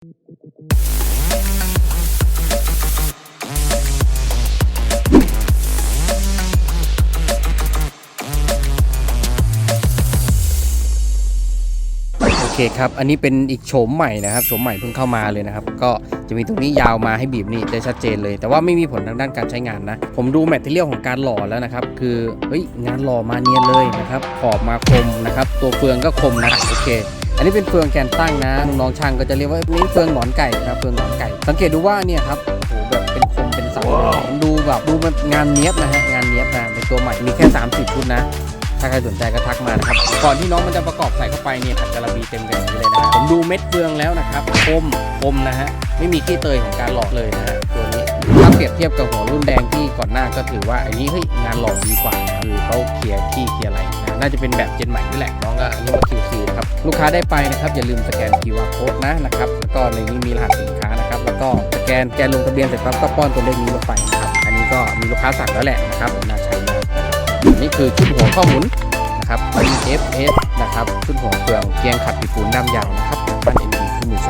โอเคครับ อันนี้เป็นอีกโฉมใหม่นะครับ โฉมใหม่เพิ่งเข้ามาเลยนะครับ ก็จะมีตรงนี้ยาวมาให้บีบนี่ได้ชัดเจนเลย แต่ว่าไม่มีผลทางด้านการใช้งานนะ ผมดูแมทเทียลของการหล่อแล้วนะครับ คือ เฮ้ย งานหล่อมาเนียนเลยนะครับ ขอบมาคมนะครับ ตัวเฟืองก็คมนะ โอเค อันนี้เป็นเฟืองแกนตั้งนะน้องๆช่างก็จะเรียกว่านี่เฟืองหนอนไก่นะครับเฟืองหนอนไก่ สังเกตดูว่าเนี่ยครับโอ้โหแบบเป็นคมเป็นเสาดูแบบดูแบบงานเนี้ยบนะฮะงานเนี้ยบนะเป็นตัวใหม่มีแค่ 30 ชุดนะถ้าใครสนใจก็ทักมานะครับ ก่อนที่น้องมันจะประกอบใส่เข้าไปเนี่ยผัดกะหล่ำปีเต็มกันอย่นเลยนะฮะผมดูเม็ดเฟืองแล้วนะครับคมคมนะฮะ ไม่มีขี้เตยของการหลอกเลยนะฮะตัวนี้ ถ้าเปรียบเทียบกับหัวรุ่นแดงที่ก่อนหน้าก็ถือว่าอันนี้เฮ้ยงานหลอกดีกว่านะคือเขาเคลียร์ขี้เคลียร์อะไร น่าจะเป็นแบบเจนใหม่นี่แหละน้องก็อันนี้มาคิวซีนะครับลูกค้าได้ไปนะครับอย่าลืมสแกน QR code นะนะครับแล้วก็ในนี้มีรหัสสินค้านะครับแล้วก็สแกนแกนลงทะเบียนเสร็จปั๊บก็ป้อนตัวเลขนี้ลงไปนะครับอันนี้ก็มีลูกค้าสั่งแล้วแหละนะครับน่าใช้มากนี่คือชุดหัวข้อมุนนะครับ FS นะครับชุดหัวเฟืองเกียงขัดปีปูนด้ามยาวนะครับบ้านเอ็นดีคู่มือ